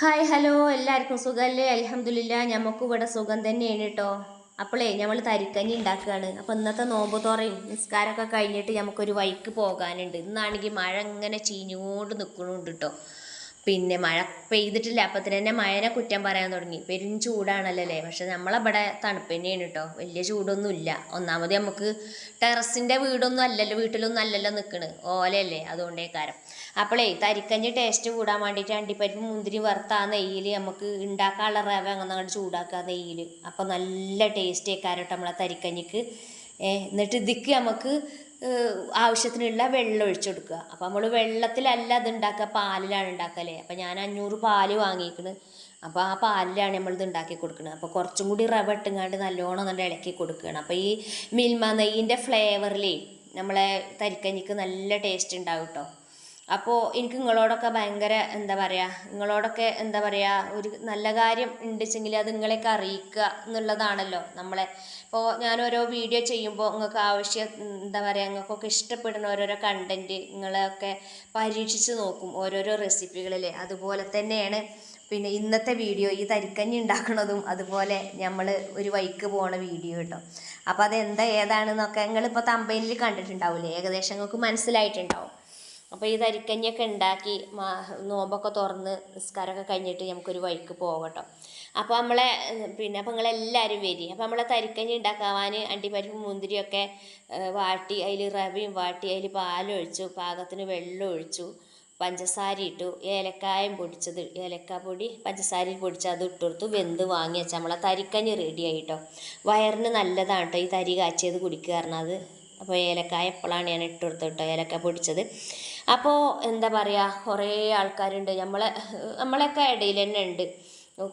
Hi hello. എല്ലാവർക്കും സുഖമല്ലേ അലഹമില്ല ഞമ്മക്കും ഇവിടെ സുഖം തന്നെയാണ് കേട്ടോ അപ്പോളേ നമ്മൾ തരിക്കഞ്ഞി ഉണ്ടാക്കുകയാണ് അപ്പോൾ ഇന്നത്തെ നോമ്പ് തുറയും നിസ്കാരമൊക്കെ കഴിഞ്ഞിട്ട് നമുക്കൊരു വൈക്ക് പോകാനുണ്ട്. ഇന്നാണെങ്കിൽ മഴ ഇങ്ങനെ ചീഞ്ഞുകൊണ്ട് നിൽക്കണുണ്ട് കേട്ടോ പിന്നെ മഴ പെയ്തിട്ടില്ല. അപ്പത്തിന് തന്നെ മഴനെ കുറ്റം പറയാൻ തുടങ്ങി. പെരും ചൂടാണല്ലോ അല്ലേ പക്ഷെ നമ്മളവിടെ തണുപ്പ് തന്നെയാണ് കേട്ടോ വലിയ ചൂടൊന്നും ഇല്ല ഒന്നാമത് നമുക്ക് ടെറസിന്റെ വീടൊന്നും അല്ലല്ലോ വീട്ടിലൊന്നും അല്ലല്ലോ നിൽക്കണ് ഓലയല്ലേ അതുകൊണ്ടേ കാരം അപ്പോളേ തരിക്കഞ്ഞ് ടേസ്റ്റ് കൂടാൻ വേണ്ടിയിട്ട് അണ്ടിപ്പരിപ്പ് മുന്തിരി വറുത്ത ആ നെയ്യിൽ നമുക്ക് ഉണ്ടാക്കാനുള്ള റവ അങ്ങനെ അങ്ങോട്ട് ചൂടാക്കുക നെയ്യിൽ അപ്പോൾ നല്ല ടേസ്റ്റ് ആയിക്കാരട്ടോ നമ്മളെ തരിക്കഞ്ഞിക്ക്. എന്നിട്ട് ഇതിക്ക് നമുക്ക് ആവശ്യത്തിനുള്ള വെള്ളം ഒഴിച്ചു കൊടുക്കുക. അപ്പോൾ നമ്മൾ വെള്ളത്തിലല്ല അത് ഉണ്ടാക്കുക പാലിലാണ് ഉണ്ടാക്കല്ലേ അപ്പോൾ ഞാൻ അഞ്ഞൂറ് പാൽ വാങ്ങിയിരിക്കണ് അപ്പോൾ ആ പാലിലാണ് നമ്മൾ ഇത് ഉണ്ടാക്കി കൊടുക്കുന്നത് അപ്പോൾ കുറച്ചും കൂടി റവ ഇട്ടുങ്ങാണ്ട് നല്ലോണം നല്ല ഇളക്കി കൊടുക്കുകയാണ്. അപ്പോൾ ഈ മിൽമ നെയ്യിന്റെ ഫ്ലേവറിലേ നമ്മളെ തരിക്കഞ്ഞിക്ക് നല്ല ടേസ്റ്റ് ഉണ്ടാവും കേട്ടോ അപ്പോൾ എനിക്ക് നിങ്ങളോടൊക്കെ ഭയങ്കര എന്താ പറയുക നിങ്ങളോടൊക്കെ എന്താ പറയുക ഒരു നല്ല കാര്യം ഉണ്ട് ഉണ്ടെച്ചെങ്കിൽ അത് നിങ്ങളെയൊക്കെ അറിയിക്കുക എന്നുള്ളതാണല്ലോ നമ്മളെ. ഇപ്പോൾ ഞാൻ ഓരോ വീഡിയോ ചെയ്യുമ്പോൾ നിങ്ങൾക്ക് ആവശ്യം എന്താ പറയുക നിങ്ങൾക്കൊക്കെ ഇഷ്ടപ്പെടുന്ന ഓരോരോ കണ്ടന്റ് നിങ്ങളെയൊക്കെ പരീക്ഷിച്ച് നോക്കും ഓരോരോ റെസിപ്പികളിൽ അതുപോലെ തന്നെയാണ് പിന്നെ ഇന്നത്തെ വീഡിയോ ഈ തരിക്കഞ്ഞി ഉണ്ടാക്കണതും അതുപോലെ നമ്മൾ ഒരു വൈക്ക് പോണ വീഡിയോ കേട്ടോ. അപ്പോൾ അതെന്താ ഏതാണെന്നൊക്കെ നിങ്ങളിപ്പോൾ തമ്പനിൽ കണ്ടിട്ടുണ്ടാവില്ലേ ഏകദേശം നിങ്ങൾക്ക് മനസ്സിലായിട്ടുണ്ടാവും. അപ്പോൾ ഈ തരിക്കഞ്ഞൊക്കെ ഉണ്ടാക്കി നോമ്പൊക്കെ തുറന്ന് നിസ്കാരമൊക്കെ കഴിഞ്ഞിട്ട് നമുക്കൊരു വഴിക്ക് പോകട്ടോ അപ്പോൾ നമ്മളെ പിന്നെ അപ്പോൾ നിങ്ങളെല്ലാവരും വരി. അപ്പോൾ നമ്മളെ തരിക്കഞ്ഞി ഉണ്ടാക്കാൻ അണ്ടിപ്പരിപ്പ് മുന്തിരിയൊക്കെ വാട്ടി അതിൽ റവയും വാട്ടി അതിൽ പാലൊഴിച്ചു പാകത്തിന് വെള്ളം ഒഴിച്ചു പഞ്ചസാര ഇട്ടു ഏലക്കായം പൊടിച്ചത് ഏലക്ക പൊടി പഞ്ചസാരയിൽ പൊടിച്ച് അത് ഇട്ടുകൊടുത്തു വെന്ത് വാങ്ങി വെച്ചാൽ നമ്മളെ തരിക്കഞ്ഞി റെഡി ആയിട്ടോ. വയറിന് നല്ലതാണ് കേട്ടോ ഈ തരി കാച്ചിയത് കുടിക്കുക അത് അപ്പോൾ ഏലക്കായ എപ്പോഴാണ് ഞാൻ ഇട്ട് കൊടുത്തത് കേട്ടോ ഏലക്ക പൊടിച്ചത്. അപ്പോൾ എന്താ പറയുക കുറേ ആൾക്കാരുണ്ട്. നമ്മളെ നമ്മളെയൊക്കെ ഇടയിൽ തന്നെ ഉണ്ട്.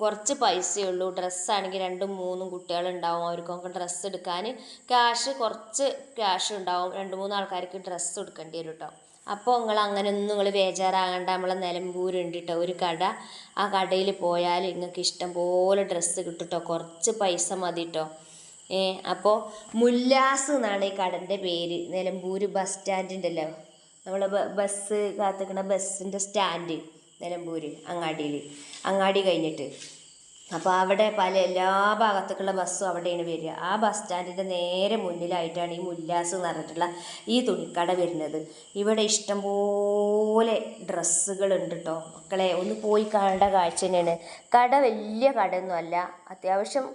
കുറച്ച് പൈസയേ ഉള്ളൂ. ഡ്രസ്സാണെങ്കിൽ രണ്ടും മൂന്നും കുട്ടികളുണ്ടാവും. അവർക്കൊക്കെ ഡ്രസ്സ് എടുക്കാൻ ക്യാഷ് കുറച്ച് ക്യാഷ് ഉണ്ടാവും. രണ്ട് മൂന്ന് ആൾക്കാർക്ക് ഡ്രസ്സ് എടുക്കേണ്ടി വരും കേട്ടോ അപ്പോൾ നിങ്ങൾ അങ്ങനെയൊന്നും നിങ്ങൾ ബേജാറാകണ്ട. നമ്മളെ നിലമ്പൂരുണ്ട് കേട്ടോ ഒരു കട. ആ കടയിൽ പോയാൽ നിങ്ങൾക്ക് ഇഷ്ടം പോലെ ഡ്രസ്സ് കിട്ടും കേട്ടോ കുറച്ച് പൈസ മതി കേട്ടോ ഏ അപ്പോൾ മുല്ലാസ് എന്നാണ് ഈ കടന്റെ പേര്. നിലമ്പൂർ ബസ് സ്റ്റാൻഡ് നമ്മൾ ബസ് കാത്തിക്കണ ബസ്സിന്റെ സ്റ്റാൻഡ് നിലമ്പൂർ അങ്ങാടിയിൽ അങ്ങാടി കഴിഞ്ഞിട്ട്. അപ്പോൾ അവിടെ പല എല്ലാ ഭാഗത്തേക്കുള്ള ബസ്സും അവിടെയാണ് വരിക. ആ ബസ് സ്റ്റാൻഡിന്റെ നേരെ മുന്നിലായിട്ടാണ് ഈ മുല്ലാസ് എന്ന് പറഞ്ഞിട്ടുള്ള ഈ തുണിക്കട വരുന്നത്. ഇവിടെ ഇഷ്ടംപോലെ ഡ്രസ്സുകളുണ്ട് കേട്ടോ മക്കളെ ഒന്ന് പോയി കാണേണ്ട കാഴ്ച തന്നെയാണ്. കട വലിയ കടയൊന്നും അല്ല അത്യാവശ്യം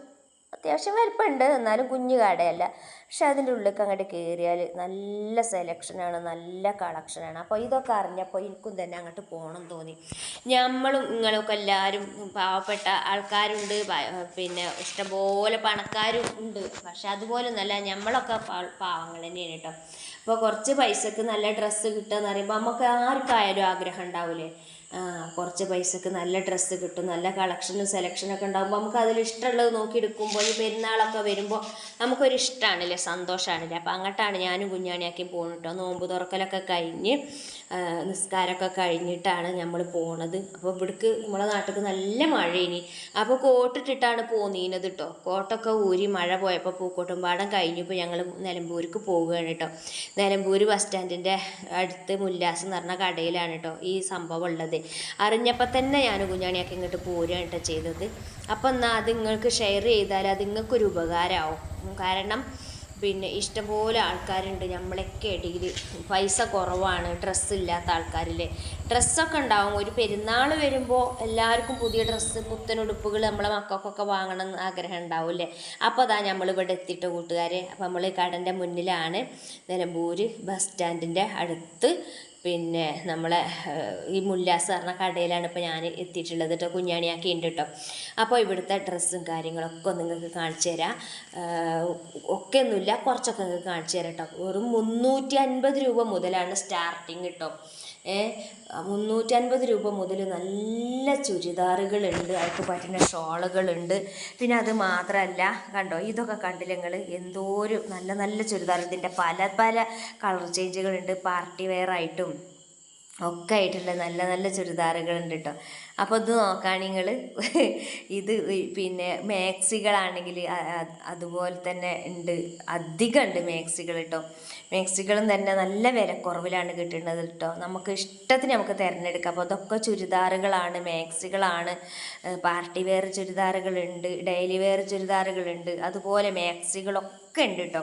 അത്യാവശ്യം വലിപ്പമുണ്ട് എന്നാലും കുഞ്ഞു കടയല്ല. പക്ഷെ അതിന്റെ ഉള്ളിലേക്ക് അങ്ങോട്ട് കയറിയാൽ നല്ല സെലക്ഷനാണ് നല്ല കളക്ഷനാണ് അപ്പോൾ ഇതൊക്കെ അറിഞ്ഞപ്പോൾ എനിക്കും തന്നെ അങ്ങോട്ട് പോകണം തോന്നി. നമ്മളും നിങ്ങളൊക്കെ എല്ലാവരും പാവപ്പെട്ട ആൾക്കാരുണ്ട് പിന്നെ ഇഷ്ടംപോലെ പണക്കാരും ഉണ്ട്. പക്ഷെ അതുപോലൊന്നല്ല നമ്മളൊക്കെ പാ- പാവങ്ങൾ തന്നെയാണ് കേട്ടോ. അപ്പോൾ കുറച്ച് പൈസക്ക് നല്ല ഡ്രസ്സ് കിട്ടുക എന്ന് പറയുമ്പോൾ നമുക്ക് ആർക്കായാലും ആഗ്രഹം ഉണ്ടാവില്ലേ കുറച്ച് പൈസക്ക് നല്ല ഡ്രസ്സ് കിട്ടും നല്ല കളക്ഷനും സെലക്ഷനൊക്കെ ഉണ്ടാകുമ്പോൾ നമുക്ക് അതിൽ ഇഷ്ടമുള്ളത് നോക്കി എടുക്കുമ്പോൾ ഈ പെരുന്നാളൊക്കെ വരുമ്പോൾ നമുക്കൊരു ഇഷ്ടമാണല്ലേ സന്തോഷമാണല്ലേ അപ്പോൾ അങ്ങോട്ടാണ് ഞാനും കുഞ്ഞാണിയാക്കി പോകുന്നത് കേട്ടോ നോമ്പ് തുറക്കലൊക്കെ കഴിഞ്ഞ് നിസ്കാരമൊക്കെ കഴിഞ്ഞിട്ടാണ് നമ്മൾ പോണത്. അപ്പോൾ ഇവിടേക്ക് നമ്മളെ നാട്ടിൽ നല്ല മഴയിനി അപ്പോൾ കോട്ടിട്ടിട്ടാണ് പോന്നീനത് കേട്ടോ കോട്ടൊക്കെ ഊരി മഴ പോയപ്പോൾ പൂക്കോട്ടും പാടം കഴിഞ്ഞപ്പോൾ ഞങ്ങൾ നിലമ്പൂർക്ക് പോവുകയാണ് കേട്ടോ നിലമ്പൂർ ബസ് സ്റ്റാൻഡിന്റെ അടുത്ത് മുല്ലാസ് എന്ന് പറഞ്ഞ കടയിലാണ് കേട്ടോ ഈ സംഭവം ഉള്ളത്. അറിഞ്ഞപ്പോൾ തന്നെ ഞാൻ കുഞ്ഞാണിയൊക്കെ ഇങ്ങോട്ട് പോരുകയാണ് കേട്ടോ ചെയ്തത്. അപ്പം എന്നാൽ അത് നിങ്ങൾക്ക് ഷെയർ ചെയ്താൽ അത് നിങ്ങൾക്കൊരു ഉപകാരമാവും കാരണം പിന്നെ ഇഷ്ടംപോലെ ആൾക്കാരുണ്ട്. നമ്മളൊക്കെ ഇടയിൽ പൈസ കുറവാണ് ഡ്രസ്സ് ഇല്ലാത്ത ആൾക്കാരില്ലേ. ഡ്രസ്സൊക്കെ ഉണ്ടാവും. ഒരു പെരുന്നാൾ വരുമ്പോൾ എല്ലാവർക്കും പുതിയ ഡ്രസ്സ് പുത്തൻ ഉടുപ്പുകൾ നമ്മളെ മക്കൾക്കൊക്കെ വാങ്ങണം എന്ന് ആഗ്രഹം ഉണ്ടാവില്ലേ അപ്പോൾ അതാ നമ്മൾ ഇവിടെ എത്തിയിട്ട് കൂട്ടുകാരെ. അപ്പോൾ നമ്മൾ കടന്റെ മുന്നിലാണ് നിലമ്പൂർ ബസ് സ്റ്റാൻഡിന്റെ അടുത്ത് പിന്നെ നമ്മളെ ഈ മുല്ലാസ് പറഞ്ഞ കടയിലാണ് ഇപ്പോൾ ഞാൻ എത്തിയിട്ടുള്ളത് കേട്ടോ കുഞ്ഞാണിയാക്കി ഉണ്ട് കേട്ടോ അപ്പോൾ ഇവിടുത്തെ ഡ്രസ്സും കാര്യങ്ങളൊക്കെ നിങ്ങൾക്ക് കാണിച്ചു തരാം. ഒക്കെ ഒന്നുമില്ല കുറച്ചൊക്കെ നിങ്ങൾക്ക് കാണിച്ചു തരാം കേട്ടോ വെറും മുന്നൂറ്റി അൻപത് രൂപ മുതലാണ് സ്റ്റാർട്ടിങ് കേട്ടോ മുന്നൂറ്റി അൻപത് രൂപ മുതൽ നല്ല ചുരിദാറുകളുണ്ട് അതൊക്കെ പറ്റുന്ന ഷോളുകളുണ്ട് പിന്നെ അത് മാത്രമല്ല കണ്ടോ ഇതൊക്കെ കണ്ടില്ല നിങ്ങൾ എന്തോരും നല്ല നല്ല ചുരിദാർ ഇതിന്റെ പല പല കളർ ചേഞ്ചുകളുണ്ട് പാർട്ടി വെയർ ആയിട്ടും ഒക്കെ ആയിട്ടുള്ള നല്ല നല്ല ചുരിദാറുകളുണ്ട് കേട്ടോ അപ്പോൾ ഇത് നോക്കുകയാണെങ്കിൽ നിങ്ങൾ ഇത് പിന്നെ മാക്സികളാണെങ്കിൽ അതുപോലെ തന്നെ ഉണ്ട്. അധികം ഉണ്ട് മാക്സികൾ കേട്ടോ മാക്സികളും തന്നെ നല്ല വിലക്കുറവിലാണ് കിട്ടുന്നത് കേട്ടോ നമുക്ക് ഇഷ്ടത്തിന് നമുക്ക് തിരഞ്ഞെടുക്കാം. അപ്പോൾ അതൊക്കെ ചുരിദാറുകളാണ് മാക്സികളാണ്. പാർട്ടി വെയർ ചുരിദാറുകളുണ്ട് ഡെയിലി വെയർ ചുരിദാറുകളുണ്ട്. അതുപോലെ മാക്സികളൊക്കെ ഒക്കെ ഉണ്ട് കേട്ടോ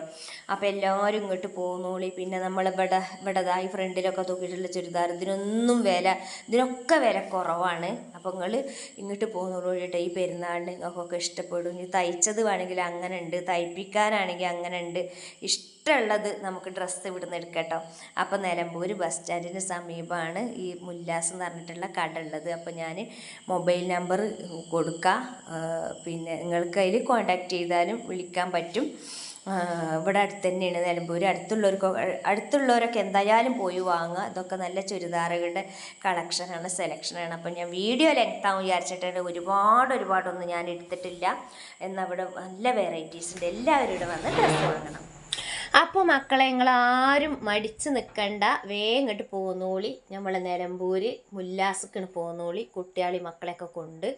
അപ്പോൾ എല്ലാവരും ഇങ്ങോട്ട് പോകുന്നോളി പിന്നെ നമ്മൾ ഇവിടെ ഈ ഫ്രണ്ടിലൊക്കെ തൂക്കിയിട്ടുള്ള ചുരിദാർ ഇതിനൊന്നും വില ഇതിനൊക്കെ വില കുറവാണ്. അപ്പോൾ നിങ്ങൾ ഇങ്ങോട്ട് പോകുന്നതോട് കേട്ടോ ഈ പെരുന്നാളിന് നിങ്ങൾക്കൊക്കെ ഇഷ്ടപ്പെടും. ഇനി തയ്ച്ചത് വേണമെങ്കിൽ അങ്ങനെ ഉണ്ട് തയ്പ്പിക്കാനാണെങ്കിൽ അങ്ങനെ ഉണ്ട് ഇഷ്ടമുള്ളത് നമുക്ക് ഡ്രസ്സ് ഇവിടുന്ന് എടുക്കട്ടോ. അപ്പോൾ നിലമ്പൂർ ബസ് സ്റ്റാൻഡിന് സമീപമാണ് ഈ മുല്ലാസ് എന്ന് പറഞ്ഞിട്ടുള്ള കട ഉള്ളത് അപ്പോൾ ഞാൻ മൊബൈൽ നമ്പർ കൊടുക്കാം. പിന്നെ നിങ്ങൾക്ക് അതിൽ കോൺടാക്റ്റ് ചെയ്താലും വിളിക്കാൻ പറ്റും. ഇവിടെ അടുത്ത് തന്നെയാണ് നിലമ്പൂർ അടുത്തുള്ളവർക്ക് അടുത്തുള്ളവരൊക്കെ എന്തായാലും പോയി വാങ്ങുക. ഇതൊക്കെ നല്ല ചുരിദാറുകളുടെ കളക്ഷനാണ് സെലക്ഷനാണ്. അപ്പം ഞാൻ വീഡിയോ ലെങ്ത് വിചാരിച്ചിട്ടുണ്ട് ഒരുപാട് ഒരുപാടൊന്നും ഞാൻ എടുത്തിട്ടില്ല. എന്നാൽ ഇവിടെ നല്ല വെറൈറ്റീസ് ഉണ്ട്. എല്ലാവരും ഇവിടെ വന്ന് ഡ്രസ്സ് വാങ്ങണം. അപ്പോൾ മക്കളെ നിങ്ങൾ ആരും മടിച്ച് നിൽക്കണ്ട. വേഗം ഇങ്ങോട്ട് പോന്നോളി. നമ്മൾ നിലമ്പൂര് മുല്ലാസക്കിന് പോന്നോളി. കുട്ടിയാളി മക്കളെയൊക്കെ കൊണ്ട്.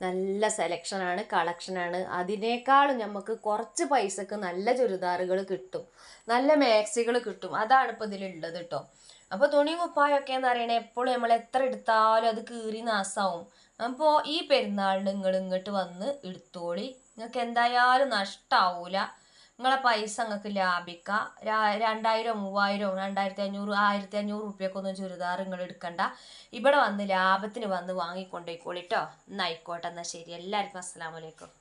നല്ല സെലക്ഷനാണ് കളക്ഷനാണ് അതിനേക്കാളും നമുക്ക് കുറച്ച് പൈസക്ക് നല്ല ചുരിദാറുകൾ കിട്ടും. നല്ല മാക്സികൾ കിട്ടും. അതാണ് ഇപ്പോൾ ഇതിലുള്ളത് കേട്ടോ അപ്പോൾ തുണി കുപ്പായൊക്കെ എന്ന് പറയണേ എപ്പോഴും നമ്മൾ എത്ര എടുത്താലും അത് കീറി നാസാവും. അപ്പോൾ ഈ പെരുന്നാളിന് നിങ്ങൾ ഇങ്ങോട്ട് വന്ന് എടുത്തോളി. നിങ്ങൾക്ക് എന്തായാലും നഷ്ടാവൂല. നിങ്ങളെ പൈസ നിങ്ങൾക്ക് ലാഭിക്കാം. രണ്ടായിരം മൂവായിരം രണ്ടായിരത്തി അഞ്ഞൂറ് ആയിരത്തി അഞ്ഞൂറ് റുപ്യക്കൊന്നും ചുരിദാർ നിങ്ങൾ എടുക്കണ്ട. ഇവിടെ വന്ന് ലാഭത്തിന് വന്ന് വാങ്ങിക്കൊണ്ടേക്കോളിട്ടോ എന്നായിക്കോട്ടെ എന്നാൽ ശരി. എല്ലാവർക്കും അസ്സലാമലൈക്കും